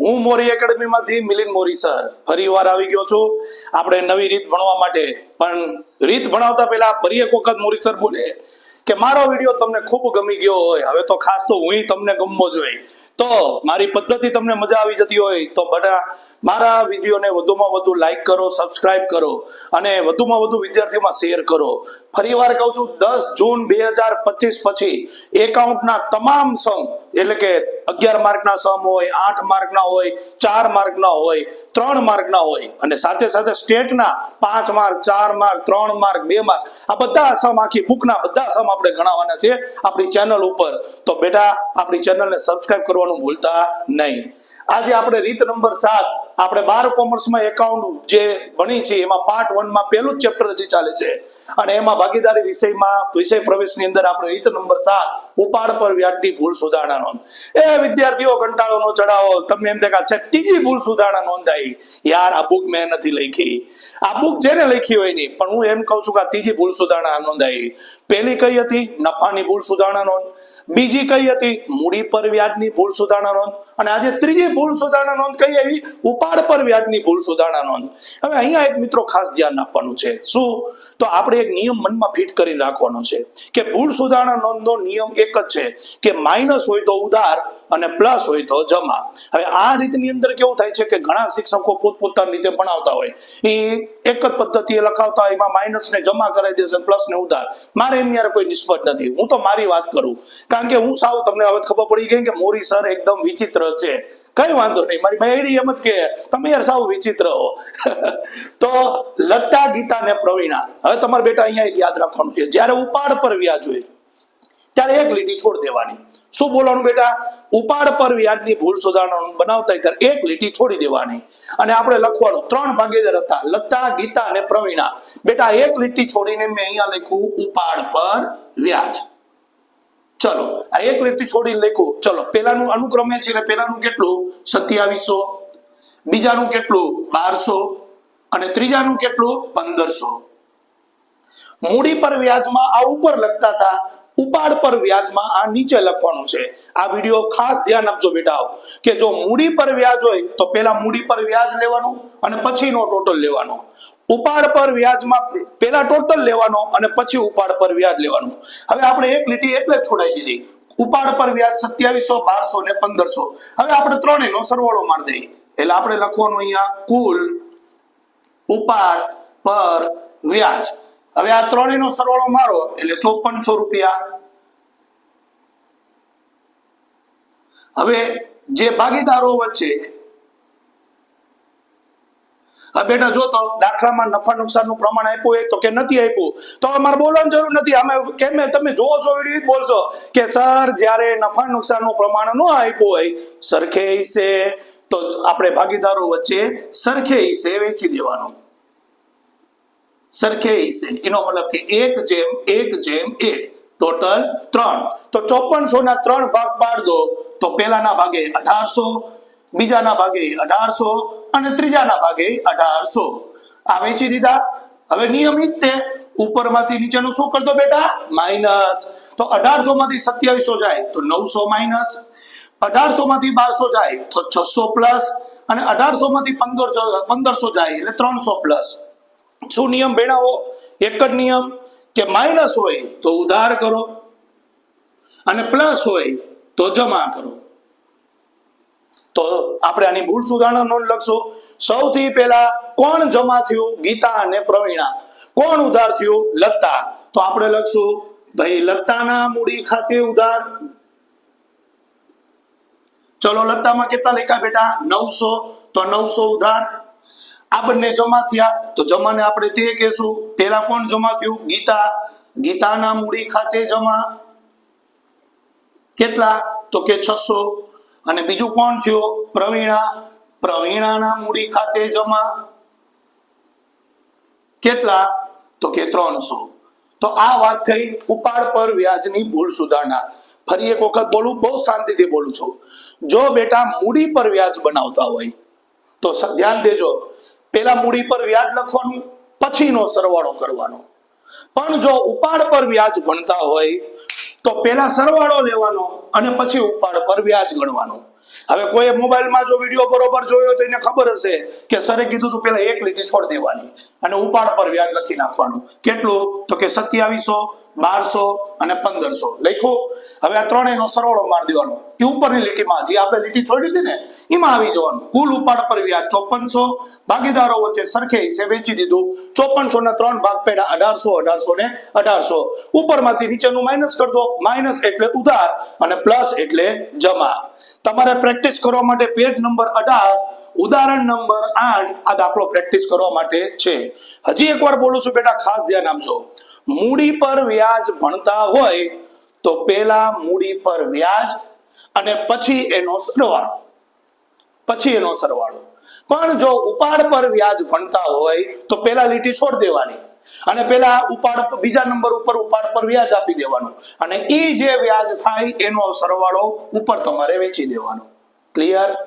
હું મોરી એકેડમીમાંથી મિલિન મોરી, સર. ફરી વાર આવી ગયો છું. આપણે નવી રીત ભણવા માટે. પણ રીત ભણાવતા પહેલા ફરી એક વખત મોરી સર બોલે કે, મારો વીડિયો તમને ખૂબ ગમી ગયો હોય. હવે તો ખાસ તો હું તમને ગમવો જોઈએ તો મારી પદ્ધતિ તમને મજા આવી જતી હોય તો બધા મારા વિડીયોને વધુમાં વધુ લાઈક કરો સબસ્ક્રાઇબ કરો અને વધુમાં વધુ વિદ્યાર્થીઓમાં શેર કરો. ફરી વાર કહું છું, દસ જૂન બે હજાર પચીસ પછી એકાઉન્ટના તમામ સમ, એટલે કે અગિયાર માર્કના સમ હોય, આઠ માર્કના હોય, ચાર માર્કના હોય, ત્રણ માર્કના હોય અને સાથે સાથે સ્ટેટના પાંચ માર્ક, ચાર માર્ક, ત્રણ માર્ક, બે માર્ક, આ બધા સમ આખી બુકના બધા સમ આપણે ગણાવવાના છે આપણી ચેનલ ઉપર. તો બેટા, આપણી ચેનલને સબસ્ક્રાઇબ કરવાનું ભૂલતા નહીં. આજે આપણે રીત નંબર સાત, આપણે બાર કોમર્સમાં એકાઉન્ટ જે ભણી છે એમાં પાર્ટ વનમાં પહેલું જ ચેપ્ટર હજી ચાલે છે. અને એમાં ભાગીદારી વિષયમાં, વિષય પ્રવેશની અંદર આપણે રીત નંબર સાત, ઉપાડ પર વ્યાજની ભૂલ સુધારણા નોંધ. એ વિદ્યાર્થીઓ, કંટાળો નો ચડાવો તમને એમ દેખા છે ત્રીજી ભૂલ સુધારણા નોંધાઈ. યાર, આ બુક મેં નથી લખી. આ બુક જેને લખી હોય નહીં પણ હું એમ કહું છું કે આ ત્રીજી ભૂલ સુધારણા નોંધાઈ. પહેલી કઈ હતી? નફાની ભૂલ સુધારણા નોંધ. બીજી કઈ હતી? મૂડી પર વ્યાજની ભૂલ સુધારણા નોંધ અને આજે ત્રીજી ભૂલ સુધારણા નોંધ કહી આવી? ઉપાડ પર વ્યાજની ભૂલ સુધારણા નોંધ. હવે અહીંયા એક મિત્રો ખાસ ધ્યાન આપવાનું છે. શું? તો આપણે એક નિયમ મનમાં ફિટ કરી રાખવાનો છે કે ભૂલ સુધારણા નોંધનો નિયમ એક જ છે કે માઇનસ હોય તો ઉધાર અને પ્લસ હોય તો જમા. હવે આ રીતની અંદર કેવું થાય છે કે ઘણા શિક્ષકો પોતપોતાની રીતે ભણાવતા હોય. એ એક જ પદ્ધતિએ લખાવતા હોય, એમાં માઇનસ ને જમા કરાવી દેશે પ્લસ ને ઉધાર. મારે એમની યાર કોઈ નિષ્ફળ નથી. હું તો મારી વાત કરું. કારણ કે હું સાવ તમને હવે ખબર પડી ગઈ કે મોરી સર એકદમ વિચિત્ર છે. કઈ વાંધો નહીં. મારી બહેરી એમ જ કે તમે યાર સાવ વિચિત્ર હો. તો લટ્ટા ગીતા ને પ્રવીણા. હવે તમારા બેટા અહીંયા યાદ રાખવાનું છે. જ્યારે ઉપાડ પર વ્યાજ હોય, ત્યારે એક લીટી છોડ દેવાની. શું બોલવાનું બેટા? ઉપાડ પર વ્યાજની ભૂલ સુધારણા બનાવતા ત્યારે એક લીટી છોડી દેવાની. અને આપણે લખવાનું. ત્રણ ભાગીદાર હતા. લતા ગીતા અને પ્રવીણા. બેટા, એક લીટી છોડીને મેં અહીંયા લખ્યું ઉપાડ પર વ્યાજ. ચલો, આ એક લીટી છોડી લખ્યું ચલો પેલાનું અનુક્રમે છે એટલે પેલાનું કેટલું? સત્યાવીસો. બીજાનું કેટલું? બારસો. અને ત્રીજાનું કેટલું? પંદરસો. મૂડી પર વ્યાજમાં આ ઉપર લખતા હતા. ઉપાડ પર વ્યાજમાં આ નીચે લખવાનું છે. આ વીડિયો ખાસ ધ્યાન આપજો બેટાઓ કે જો મૂડી પર વ્યાજ હોય, તો પેલા મૂડી પર વ્યાજ લેવાનું અને પછીનો ટોટલ લેવાનો. ઉપાડ પર વ્યાજમાં પેલા ટોટલ લેવાનો અને પછી ઉપાડ પર વ્યાજ લેવાનું. હવે આપણે એક લીટી એટલે છોડાઈ દીધી. ઉપાડ પર વ્યાજ સત્યાવીસો, બારસો ને પંદરસો. હવે આપણે ત્રણેયનો સરવાળો મારી દઈએ. એટલે આપણે લખવાનું અહીંયા કુલ ઉપાડ પર વ્યાજ. હવે આ ત્રણેયનો સરવાળો મારો, એટલે ચોપનસો રૂપિયા. હવે જે ભાગીદારો વચ્ચે હવે બેટા, જો તો દાખલામાં નફા નુકસાનનું પ્રમાણ આપ્યું હોય તો કે નથી આપ્યું? તો અમારે બોલવાની જરૂર નથી. અમે કેમ, તમે જોવો છો વીડિયો બોલશો કે, સર, જ્યારે નફા નુકસાનનું પ્રમાણ ન આપ્યું હોય, સરખે હિસ્સે તો આપણે ભાગીદારો વચ્ચે સરખે હિસ્સે વેચી દેવાનું. સરખે હિસ્સે એનો મતલબ કે એક જેમ એક જેમ, એક. ટોટલ ત્રણ. તો ચોપનસો ના ત્રણ ભાગ પાડ દો. તો પેલાના ભાગે અઢારસો બીજાના ભાગે અઢારસો અને ત્રીજાના ભાગે અઢારસો. આ વેચી દીધા. હવે નિયમિત તે ઉપરમાંથી નીચેનું શું કરતો બેટા? માઇનસ. તો અઢારસો માંથી સત્યાવીસો જાય, તો નવસો માઇનસ. અઢારસો માંથી બારસો જાય, તો છસો પ્લસ. અને અઢારસો માંથી પંદર પંદરસો જાય, એટલે ત્રણસો પ્લસ. શું નિયમ ભેણાવો? એક જ નિયમ, કે માઇનસ હોય તો ઉધાર કરો. અને પ્લસ હોય તો જમા કરો. તો આપણે આની ભૂલ સુધારણા નોંધ લખશો. સૌથી પહેલા કોણ જમા થયું? ગીતા અને પ્રવીણા. કોણ ઉધાર થયું? લતા. તો આપણે લખશું, ભાઈ લતાના મૂડી ખાતે ઉધાર. ચલો, લતામાં કેટલા લખ્યા બેટા? નવસો. તો નવસો ઉધાર. આ બંને જમા થયા. તો જમાને આપણે તે કહેશું પેલા કોણ જમા થયું? ગીતા. ગીતાના મૂડી ખાતે જમા. કેટલા? તો કે છસો. અને બીજું કોણ થયો? પ્રવીણા. પ્રવીણાના મૂડી ખાતે જમા. કેટલા? તો કે ત્રણસો. તો આ વાત થઈ ઉપાડ પર વ્યાજની ભૂલ સુધારણા ફરી એક વખત બોલું, બહુ શાંતિથી બોલું છું. જો બેટા મૂડી પર વ્યાજ બનાવતા હોય, તો ધ્યાન દેજો. પેલા મૂડી પર વ્યાજ લખવાનું, પછીનો સરવાળો કરવાનો. પણ જો ઉપાડ પર વ્યાજ ભણતા હોય, તો પેલા સરવાળો લેવાનો. અને પછી ઉપાડ પર વ્યાજ ગણવાનું. હવે કોઈ મોબાઈલમાં જો વીડિયો બરોબર જોયો તો એને ખબર હશે કે સરે કીધું તું પેલા એક લીટી છોડી દેવાની અને ઉપાડ પર વ્યાજ લખી નાખવાનું. કેટલું? તો કે સત્યાવીસો, બારસો અને પંદરસો. લખ્યું? હવે આ ત્રણેયનો સરવાળો માર દેવાનો. એ ઉપરની લીટીમાં જે આપણે લીટી છોડી હતી ને, એમાં આવી જવાનું. કુલ ઉપાડ પર વ્યાજ ચોપનસો, ભાગીદારો વચ્ચે સરખે હિસ્સે વેચી દીધું. ચોપનસો ના ત્રણ ભાગ પેડા અઢારસો અઢારસો ને અઢારસો. ઉપરમાંથી નીચેનું માઇનસ કરી દો. માઇનસ એટલે ઉધાર અને પ્લસ એટલે જમા. તમારે પ્રેક્ટિસ કરવા માટે પેજ નંબર અઢાર, ઉદાહરણ નંબર આઠ આ દાખલો પ્રેક્ટિસ કરવા માટે છે. હજી એકવાર બોલું છું બેટા, ખાસ ધ્યાન આપજો. મૂડી પર વ્યાજ ભણતા હોય તો પેલા મૂડી પર વ્યાજ અને પછી એનો સરવાળો. પછી એનો સરવાળો. પણ જો ઉપાડ પર વ્યાજ ભણતા હોય તો પેલા લીટી છોડ દેવાની. અને પેલા ઉપાડ બીજા નંબર ઉપર ઉપાડ પર વ્યાજ આપી દેવાનું. અને એ જે વ્યાજ થાય, એનો સરવાળો ઉપર તમારે વેચી દેવાનો. ક્લિયર